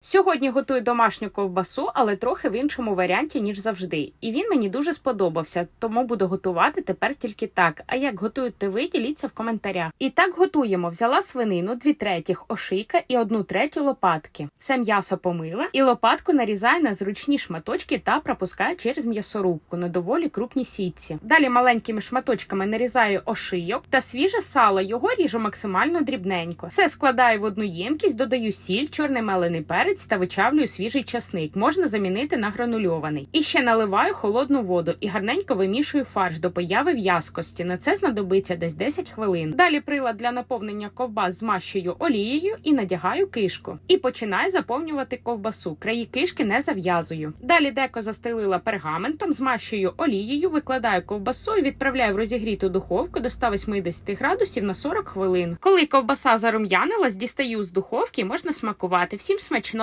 Сьогодні готую домашню ковбасу, але трохи в іншому варіанті, ніж завжди. І він мені дуже сподобався, тому буду готувати тепер тільки так. А як готуєте ви, діліться в коментарях. І так готуємо. Взяла свинину, дві третіх ошийка і одну третю лопатки. Все м'ясо помила і лопатку нарізаю на зручні шматочки та пропускаю через м'ясорубку на доволі крупній сітці. Далі маленькими шматочками нарізаю ошийок та свіже сало. Його ріжу максимально дрібненько. Все складаю в одну ємкість, додаю сіль, чорний мелений перець та вичавлюю свіжий часник. Можна замінити на гранульований. І ще наливаю холодну воду і гарненько вимішую фарш до появи в'язкості. На це знадобиться десь 10 хвилин. Далі прилад для наповнення ковбас змащую олією і надягаю кишку. І починаю заповнювати ковбасу. Краї кишки не зав'язую. Далі деко застелила пергаментом, змащую олією, викладаю ковбасу і відправляю в розігріту духовку до 180 градусів на 40 хвилин. Коли ковбаса зарум'янилась, дістаю з духовки, можна смакувати. Всім смачного!